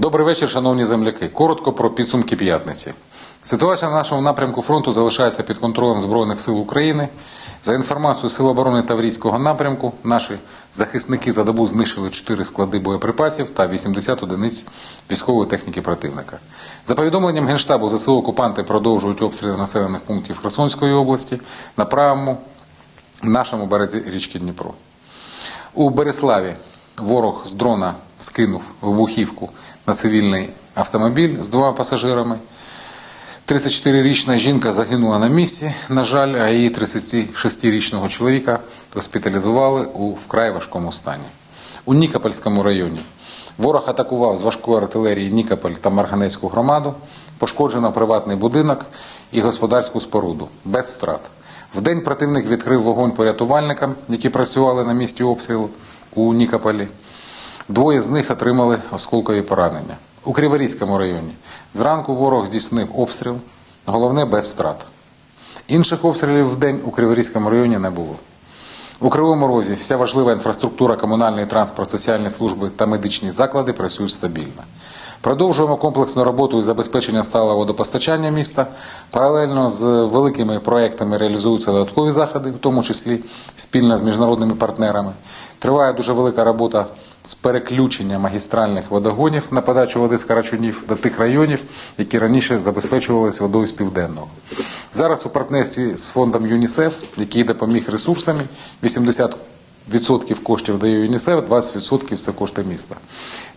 Добрий вечір, шановні земляки. Коротко про підсумки п'ятниці. Ситуація на нашому напрямку фронту залишається під контролем Збройних сил України. За інформацією Сил оборони Таврійського напрямку, наші захисники за добу знищили 4 склади боєприпасів та 80 одиниць військової техніки противника. За повідомленням Генштабу, ЗСУ окупанти продовжують обстріли населених пунктів Херсонської області на правому нашому березі річки Дніпро. У Береславі ворог з дрона скинув вибухівку на цивільний автомобіль з двома пасажирами. 34-річна жінка загинула на місці, на жаль, а її 36-річного чоловіка госпіталізували у вкрай важкому стані. У Нікопольському районі ворог атакував з важкої артилерії Нікополь та Марганецьку громаду, пошкоджено приватний будинок і господарську споруду без втрат. Вдень противник відкрив вогонь по рятувальникам, які працювали на місці обстрілу у Нікополі. Двоє з них отримали осколкові поранення. У Криворізькому районі зранку ворог здійснив обстріл, головне без втрат. Інших обстрілів в день у Криворізькому районі не було. У Кривому Розі вся важлива інфраструктура, комунальний транспорт, соціальні служби та медичні заклади працюють стабільно. Продовжуємо комплексну роботу із забезпечення сталого водопостачання міста. Паралельно з великими проектами реалізуються додаткові заходи, в тому числі спільно з міжнародними партнерами. Триває дуже велика робота з переключення магістральних водогонів на подачу води з Карачунів до тих районів, які раніше забезпечувалися водою з південного. Зараз у партнерстві з фондом ЮНІСЕФ, який допоміг ресурсами, 80% коштів дає ЮНІСЕФ, 20% це кошти міста.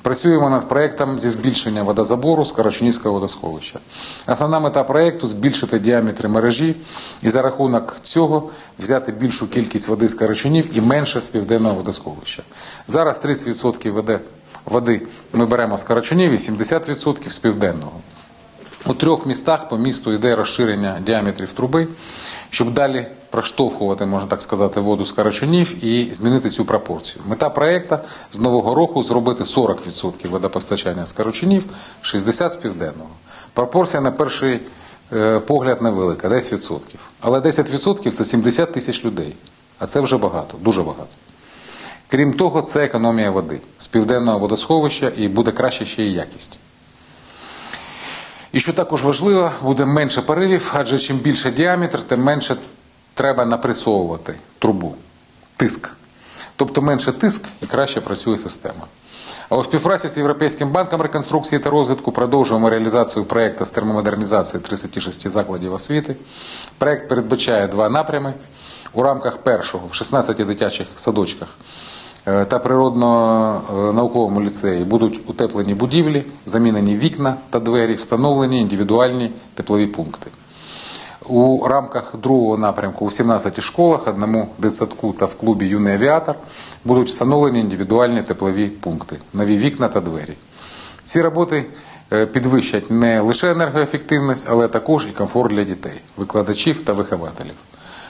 Працюємо над проектом зі збільшення водозабору з Карачунівського водосховища. Основна мета проекту збільшити діаметри мережі і за рахунок цього взяти більшу кількість води з Карачунів і менше з південного водосховища. Зараз 30% води, води ми беремо з Карачунів і 70% з південного. У трьох містах по місту йде розширення діаметрів труби, щоб далі проштовхувати, можна так сказати, воду з карачунів і змінити цю пропорцію. Мета проекту з нового року зробити 40% водопостачання з карачунів, 60% з південного. Пропорція на перший е, погляд невелика, 10%. Але 10% це 70 тисяч людей. А це вже багато, дуже багато. Крім того, це економія води з південного водосховища і буде краще ще і якість. І що також важливо, буде менше поривів, адже чим більше діаметр, тим менше треба напресовувати трубу, тиск. Тобто менше тиск і краще працює система. А у співпраці з Європейським банком реконструкції та розвитку продовжуємо реалізацію проєкту з термомодернізації 36 закладів освіти. Проєкт передбачає два напрями. У рамках першого в 16 дитячих садочках е, та природно-науковому ліцеї будуть утеплені будівлі, замінені вікна та двері, встановлені індивідуальні теплові пункти. У рамках другого напрямку у 17 школах, одному дитсадку та в клубі Юний авіатор будуть встановлені індивідуальні теплові пункти, нові вікна та двері. Ці роботи е, підвищать не лише енергоефективність, але також і комфорт для дітей, викладачів та вихователів.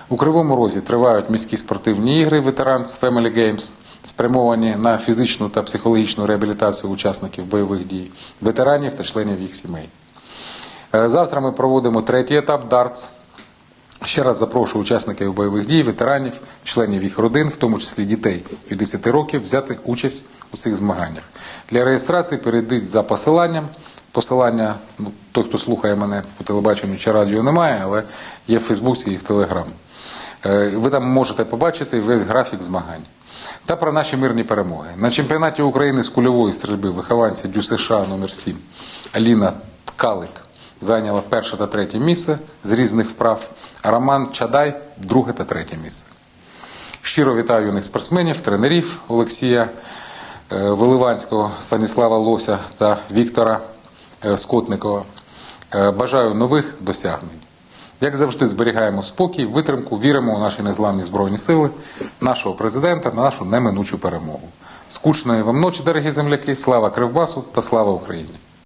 У Кривому Розі тривають міські спортивні ігри Ветеранс Family Games, спрямовані на фізичну та психологічну реабілітацію учасників бойових дій, ветеранів та членів їх сімей. Е, Завтра ми проводимо третій етап дартс. Ще раз запрошую учасників бойових дій, ветеранів, членів їх родин, в тому числі дітей від 10 років, взяти участь у цих змаганнях. Для реєстрації перейдіть за посиланням. Посилання, ну, той, хто слухає мене по телебаченню чи радіо, немає, але є в Фейсбуці і в Телеграм. Е, Ви там можете побачити весь графік змагань. Та про наші мирні перемоги. На чемпіонаті України з кульової стрільби вихованця Дю США номер 7 Аліна Ткалик зайняла перше та третє місце з різних вправ, а Роман Чадай друге та третє місце. Щиро вітаю юних спортсменів, тренерів Олексія е, Виливанського, Станіслава Лося та Віктора е, Скотникова. Е, Бажаю нових досягнень. Як завжди, зберігаємо спокій, витримку, віримо у наші незламні збройні сили, нашого президента, на нашу неминучу перемогу. Скучної вам ночі, дорогі земляки, слава Кривбасу та слава Україні!